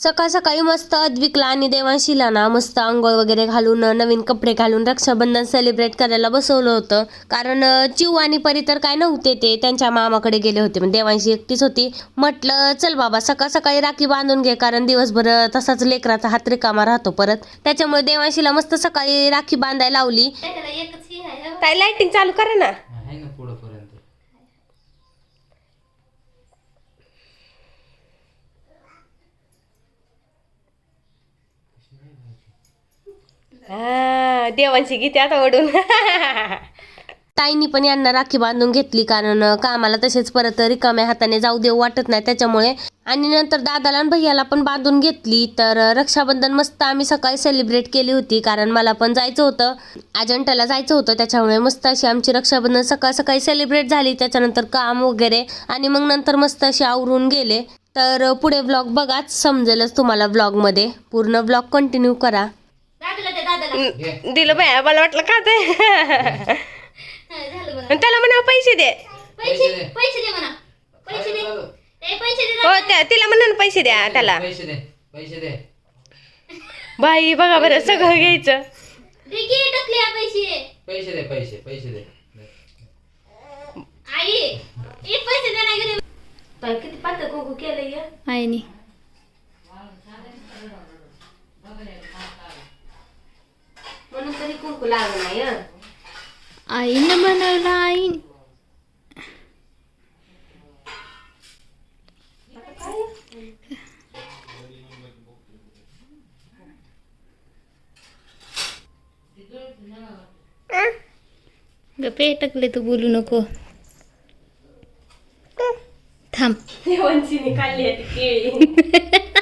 सकाळ सकाळी मस्त अद्विकला आणि देवांशीला ना मस्त आंघोळ वगैरे घालून नवीन कपडे घालून रक्षाबंधन सेलिब्रेट करायला बसवलं होतं. कारण चिव आणि परी तर काय नव्हते ते. त्यांच्या मामाकडे गेले होते. पण देवांशी एकटीच होती. म्हटलं चल बाबा सकाळ सकाळी राखी बांधून घे. कारण दिवसभर तसाच लेकराचा हात रिकामा राहतो परत. त्याच्यामुळे देवांशीला मस्त सकाळी राखी बांधायला लावली. काय लाइटिंग चालू करा ना पुढं पर्यंत हा, देवांची गीते आता ओढून. ताईनी पण यांना राखी बांधून घेतली कारण कामाला तसेच परत रिकाम्या हाताने जाऊ देऊ वाटत नाही त्याच्यामुळे. आणि नंतर दादाला आणि भैयाला पण बांधून घेतली तर रक्षाबंधन मस्त आम्ही सकाळी सेलिब्रेट केली होती कारण मला पण जायचं होतं. अजंठाला जायचं होतं त्याच्यामुळे मस्त अशी आमची रक्षाबंधन सकाळ सकाळी सेलिब्रेट झाली त्याच्यानंतर काम वगैरे आणि मग नंतर मस्त अशी आवरून गेले. तर पुढे ब्लॉग बघाच समजेलच तुम्हाला ब्लॉगमध्ये पूर्ण ब्लॉग कंटिन्यू करा. दिलं बाया मला वाटलं का ते? त्याला म्हणा पैसे दे. पैसे पैसे दे. म्हणा. पैसे दे. ए पैसे दे हो त्या तिला म्हणा पैसे द्या त्याला. पैसे दे पैसे दे. बाई बघा बरं सगळं घ्यायचं. पैसे. पैसे दे पैसे पैसे दे. आई किती पातळ कुंकू आईनी म्हणून तरी कुंकू नाही हं. आईनं बनवलं आई. गप्पे टाकले तू बोलू नको. थांब. देवांशीने काढली आहे ती केळी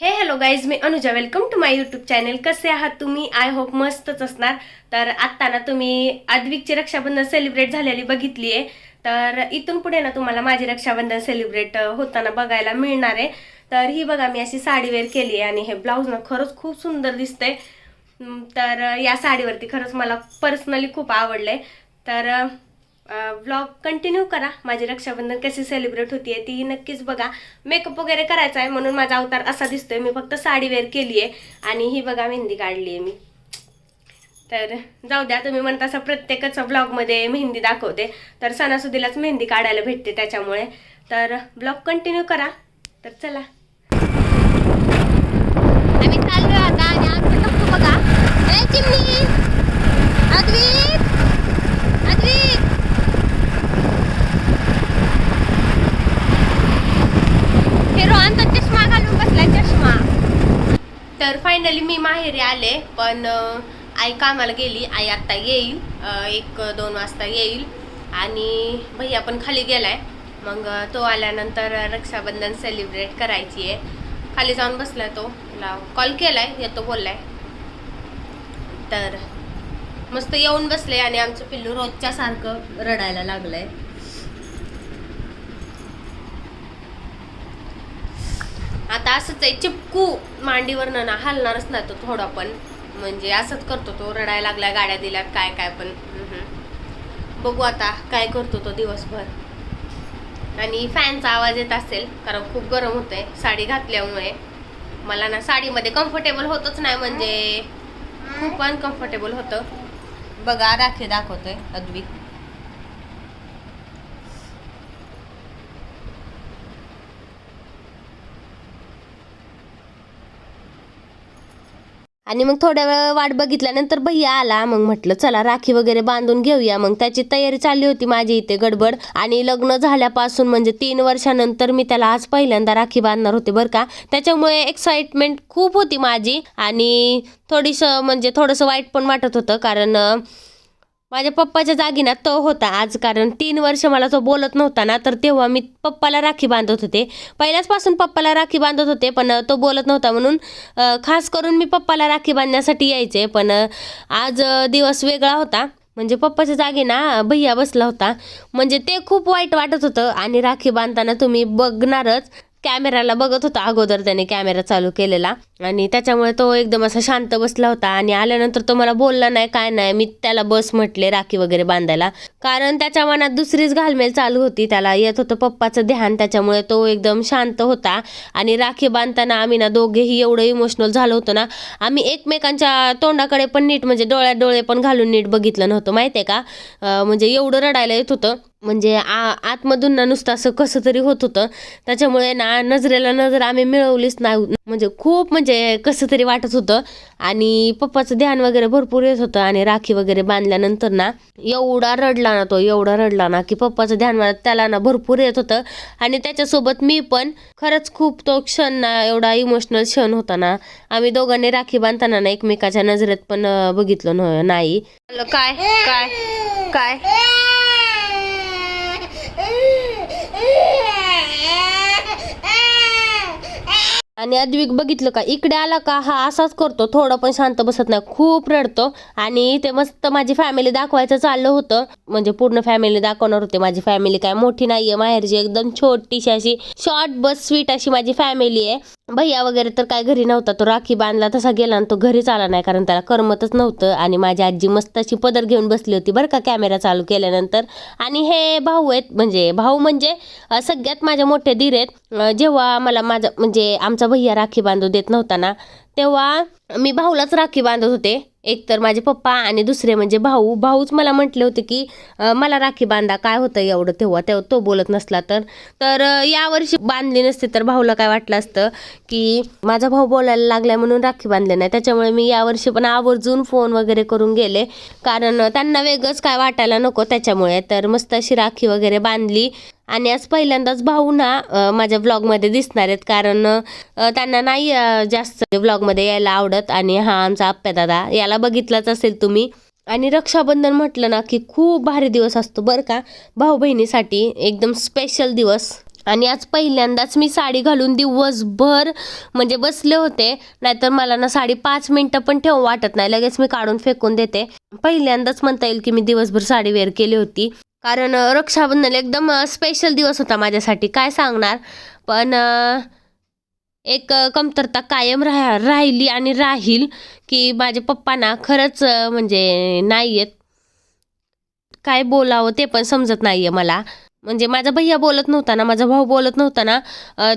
हे hello guys me Anuja welcome to my YouTube channel कसे आहात तुम्ही? आय होप मस्तच असणार. तर आत्ता ना तुम्ही आद्विकची रक्षाबंधन सेलिब्रेट झालेली बघितली आहे तर इथून पुढे ना तुम्हाला माझी रक्षाबंधन सेलिब्रेट होताना बघायला मिळणार. आहे तर ही बघा मी अशी साडी वेअर केली आहे आणि हे ब्लाऊज ना खरंच खूप सुंदर दिसतंय. तर या साडीवरती खरंच मला पर्सनली खूप आवडले तर व्लॉग कंटिन्यू करा. माझी रक्षाबंधन कशी सेलिब्रेट होती आहे ती नक्कीच बघा. मेकअप वगैरे करायचा आहे म्हणून माझा अवतार असा दिसतोय. मी फक्त साडी वेअर केली आहे आणि ही बघा मेहंदी काढली आहे मी. तर जाऊ द्या तुम्ही म्हणता असं प्रत्येकच ब्लॉगमध्ये मेहंदी दाखवते. तर सणासुदीलाच मेहंदी काढायला भेटते त्याच्यामुळे. तर ब्लॉग कंटिन्यू करा. तर चला. आम्ही चाललो आता आणि आमचं बघा. ए चिमणी अद्विक अद्विक हिरोआनचा चष्मा घालून बसला चष्मा तर फायनली मी माहेरी आले पण आई कामाला गेली. आई आत्ता येईल एक दोन वाजता येईल. आणि भैया पण खाली गेलाय. मग तो आल्यानंतर रक्षाबंधन सेलिब्रेट करायची आहे. खाली जाऊन बसलाय तो. त्याला कॉल केलाय येतो बोललाय. तर मस्त येऊन बसले आणि आमचं पिल्लू रोजच्या सारखं रडायला लागलंय आता असंच आहे चिपकू मांडीवरनं ना हलणारच नाही तो थोडा पण. म्हणजे असंच करतो तो रडायला लागला गाड्या दिल्यात काय काय पण. बघू आता काय करतो तो दिवसभर. आणि फॅनचा आवाज येत असेल कारण खूप गरम होतंय साडी घातल्यामुळे. मला ना साडीमध्ये कम्फर्टेबल होतच नाही म्हणजे खूप अनकम्फर्टेबल होतं. बघा राखे दाखवतोय अद्विक. आणि मग थोड्या वेळ वाट बघितल्यानंतर भैया आला मग म्हटलं चला राखी वगैरे बांधून घेऊया. मग त्याची तयारी चालली होती माझी इथे गडबड. आणि लग्न झाल्यापासून म्हणजे तीन वर्षानंतर मी त्याला आज पहिल्यांदा राखी बांधणार होते बरं का. त्याच्यामुळे एक्साइटमेंट खूप होती माझी. आणि थोडीसं म्हणजे थोडंसं वाईट पण वाटत होतं कारण माझ्या पप्पाच्या जागी ना तो होता आज कारण तीन वर्ष मला तो बोलत नव्हता ना तर तेव्हा मी पप्पाला राखी बांधत होते. पहिल्याचपासून पप्पाला राखी बांधत होते पण तो बोलत नव्हता म्हणून खास करून मी पप्पाला राखी बांधण्यासाठी यायचे पण आज दिवस वेगळा होता. म्हणजे पप्पाच्या जागी ना भैया बसला होता. म्हणजे ते खूप वाईट वाटत होतं आणि राखी बांधताना तुम्ही बघणारच. कॅमेराला बघत होता अगोदर त्याने कॅमेरा चालू केलेला. आणि त्याच्यामुळे तो एकदम असा शांत बसला होता. आणि आल्यानंतर तो मला बोलला नाही काय नाही मी त्याला बस म्हटले राखी वगैरे बांधायला. कारण त्याच्या मनात दुसरीच घालमेल चालू होती. त्याला येत होतं पप्पाचं ध्यान. त्याच्यामुळे तो एकदम शांत होता. आणि राखी बांधताना आम्ही ना दोघेही एवढं इमोशनल झालो होतो ना आम्ही एकमेकांच्या तोंडाकडे पण नीट म्हणजे डोळ्यात डोळे पण घालून नीट बघितलं नव्हतं. माहिती आहे का म्हणजे एवढं रडायला येत होतं. म्हणजे आ आतमधून ना नुसतं असं कसं तरी होत होतं. त्याच्यामुळे ना नजरेला नजर आम्ही मिळवलीच नाही. म्हणजे खूप म्हणजे कसं तरी वाटत होतं. आणि पप्पाचं ध्यान वगैरे भरपूर येत होतं आणि राखी वगैरे बांधल्यानंतर ना एवढा रडला ना तो एवढा रडला ना की पप्पाचं ध्यान त्याला ना भरपूर येत होतं. आणि त्याच्यासोबत मी पण खरंच खूप तो क्षण ना एवढा इमोशनल क्षण होता ना. आम्ही दोघांनी राखी बांधताना ना एकमेकाच्या नजरेत पण बघितलं नाही. काय काय काय? आणि अद्विक बघितलं का? इकडे आला का? हा असाच करतो. थोडं पण शांत बसत नाही. खूप रडतो. आणि ते मस्त माझी फॅमिली दाखवायचं चाललं होतं. म्हणजे पूर्ण फॅमिली दाखवणार होते. माझी फॅमिली काय मोठी नाहीये. माहेरची एकदम छोटीशी अशी शॉर्ट बस स्वीट अशी माझी फॅमिली आहे. भैया वगैरे तर काय घरी नव्हता. तो राखी बांधला तसा गेला आणि तो घरीच आला नाही कारण त्याला करमतच नव्हतं. आणि माझी आजी मस्त अशी पदर घेऊन बसली होती बरं का कॅमेरा चालू केल्यानंतर. आणि हे भाऊ आहेत म्हणजे भाऊ म्हणजे सगळ्यात माझ्या मोठे धीर आहेत. जेव्हा मला माझा म्हणजे आमचा भैया राखी बांधू देत नव्हता ना तेव्हा मी भाऊलाच राखी बांधत होते. एक तर माझे पप्पा आणि दुसरे म्हणजे भाऊ. भाऊच मला म्हटले होते की मला राखी बांधा. काय होतं एवढं तेव्हा? तेव्हा तो बोलत नसला तर. तर यावर्षी बांधली नसते तर भाऊला काय वाटलं असतं की माझा भाऊ बोलायला लागलाय म्हणून राखी बांधले नाही. त्याच्यामुळे मी यावर्षी पण आवर्जून फोन वगैरे करून गेले. कारण त्यांना वेगळंच काय वाटायला नको त्याच्यामुळे. तर मस्त अशी राखी वगैरे बांधली. आणि आज पहिल्यांदाच भाऊ ना माझ्या व्लॉगमध्ये दिसणार आहेत. कारण त्यांना नाही जास्त व्लॉगमध्ये यायला आवडत. आणि हा आमचा आप्या दादा याला बघितलाच असेल तुम्ही. आणि रक्षाबंधन म्हटलं ना की खूप भारी दिवस असतो बरं का. भाऊ बहिणीसाठी एकदम स्पेशल दिवस. आणि आज पहिल्यांदाच मी साडी घालून दिवसभर म्हणजे बसले होते. नाहीतर मला ना साडी पाच मिनटं पण ठेवू वाटत नाही. लगेच मी काढून फेकून देते. पहिल्यांदाच म्हणता येईल की मी दिवसभर साडी वेअर केली होती. कारण रक्षाबंधन एकदम स्पेशल दिवस होता माझ्यासाठी. काय सांगणार? पण एक कमतरता कायम राह राहिली आणि राहील की माझे पप्पा ना खरंच म्हणजे नाही आहेत काय बोलावं ते पण समजत नाही आहे मला. म्हणजे माझा भैया बोलत नव्हता ना माझा भाऊ बोलत नव्हता ना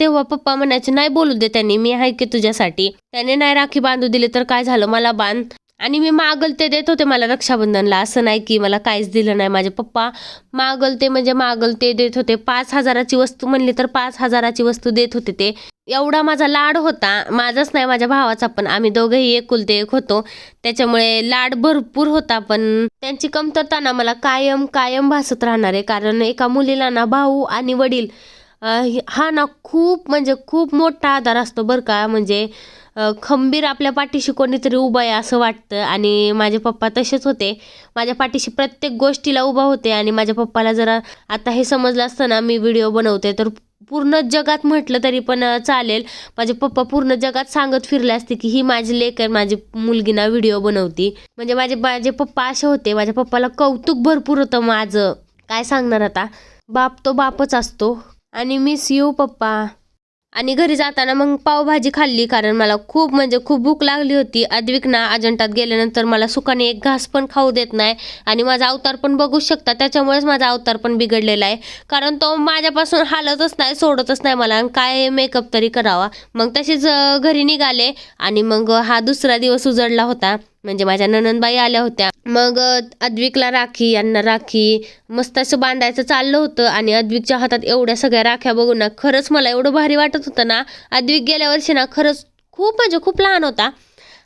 तेव्हा पप्पा म्हणायचे नाही बोलू दे त्यांनी मी आहे की तुझ्यासाठी. त्याने नाही राखी बांधू दिली तर काय झालं? मला बांध. आणि मी मागल ते देत होते मला रक्षाबंधनला. असं नाही की मला काहीच दिलं नाही. माझे पप्पा मागल ते म्हणजे मागल ते देत होते. पाच हजाराची वस्तू म्हणली तर पाच हजाराची वस्तू देत होते ते. एवढा माझा लाड होता. माझाच नाही माझ्या भावाचा पण. आम्ही दोघंही एकुलते एक होतो. त्याच्यामुळे लाड भरपूर होता पण त्यांची कमतरता ना मला कायम कायम भासत राहणार. आहे कारण एका मुलीला ना भाऊ आणि वडील हा ना खूप म्हणजे खूप मोठा आधार असतो बरं का. म्हणजे खंबीर आपल्या पाठीशी कोणीतरी उभं आहे असं वाटतं. आणि माझे पप्पा तसेच होते. माझ्या पाठीशी प्रत्येक गोष्टीला उभा होते आणि माझ्या पप्पाला जरा आता हे समजलं असतं ना मी व्हिडिओ बनवते. तर पूर्ण जगात म्हटलं तरी पण चालेल. माझे पप्पा पूर्ण जगात सांगत फिरले असते की ही माझी लेकर आहे माझी मुलगी ना व्हिडिओ बनवती. म्हणजे माझे माझे पप्पा असे होते. माझ्या पप्पाला कौतुक भरपूर होतं माझं. काय सांगणार आता? बाप तो बापच असतो. आणि मिस यू पप्पा. आणि घरी जाताना मग पावभाजी खाल्ली कारण मला खूप म्हणजे खूप भूक लागली होती. अद्विक ना अजंठात गेल्यानंतर मला सुखाने एक घास पण खाऊ देत नाही. आणि माझा अवतार पण बघू शकता त्याच्यामुळेच माझा अवतार पण बिघडलेला आहे. कारण तो माझ्यापासून हालतच नाही सोडतच नाही मला. आणि काय मेकअप तरी करावा. मग तशीच घरी निघाले आणि मग हा दुसरा दिवस उजडला होता. म्हणजे माझ्या ननंदबाई आल्या होत्या. मग अद्विकला राखी यांना राखी मस्त असं बांधायचं चाललं होतं आणि अद्विकच्या हातात एवढ्या सगळ्या राख्या बघून ना खरंच मला एवढं भारी वाटत होतं ना. अद्विक गेल्या वर्षी ना खरंच खूप म्हणजे खूप लहान होता.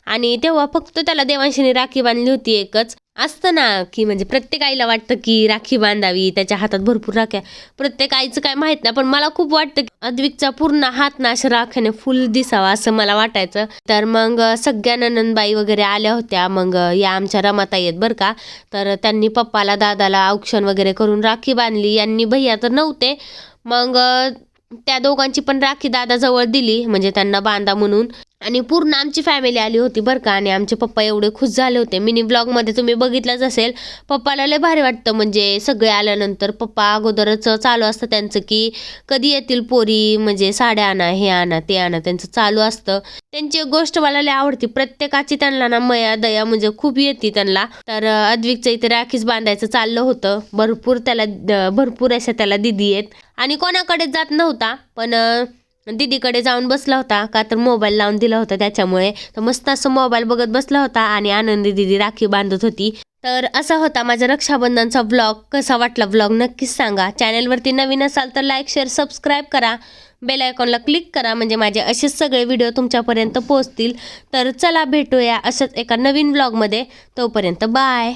आणि तेव्हा फक्त त्याला देवांशीने राखी बांधली होती एकच. असतं ना की म्हणजे प्रत्येक आईला वाटतं की राखी बांधावी त्याच्या हातात भरपूर राख्या. प्रत्येक आईचं काय माहीत नाही पण मला खूप वाटतं की अद्विकचा पूर्ण हात ना अशा राख्याने फुल दिसावा असं मला वाटायचं. तर मग सगळ्या ननंदबाई वगैरे आल्या होत्या. मग या आमच्या रमाताई आहेत बरं का. तर त्यांनी पप्पाला दादाला औक्षण वगैरे करून राखी बांधली. यांनी भैया तर नव्हते. मग त्या दोघांची पण राखी दादाजवळ दिली म्हणजे त्यांना बांधा म्हणून. आणि पूर्ण आमची फॅमिली आली होती बरं का. आणि आमचे पप्पा एवढे खुश झाले होते. मिनी ब्लॉगमध्ये तुम्ही बघितलंच असेल. पप्पाला लय भारी वाटतं म्हणजे सगळे आल्यानंतर पप्पा अगोदरच चालू असतं त्यांचं की कधी येतील पोरी म्हणजे साड्या आणा हे आणा ते आणा त्यांचं चालू असतं. त्यांची एक गोष्ट मला लय आवडती. प्रत्येकाची त्यांना ना मया दया म्हणजे खूप येते त्यांना. तर अद्विकचं इथे राखीच बांधायचं चाललं होतं. भरपूर त्याला भरपूर अशा त्याला दिदी आहेत. आणि कोणाकडेच जात नव्हता. पण दीदीकडे जाऊन बसला होता का तर मोबाईल लावून दिला होता त्याच्यामुळे. तर मस्त असं मोबाईल बघत बसला होता आणि आनंदी दिदी राखी बांधत होती. तर असा होता माझा रक्षाबंधनचा व्लॉग कसा वाटला व्लॉग नक्कीच सांगा. चॅनलवरती नवीन असाल तर लाईक शेअर सबस्क्राईब करा. बेल आयकॉनला क्लिक करा. म्हणजे माझे असेच सगळे व्हिडिओ तुमच्यापर्यंत पोहोचतील. तर चला भेटूया असंच एका नवीन व्लॉगमध्ये तोपर्यंत बाय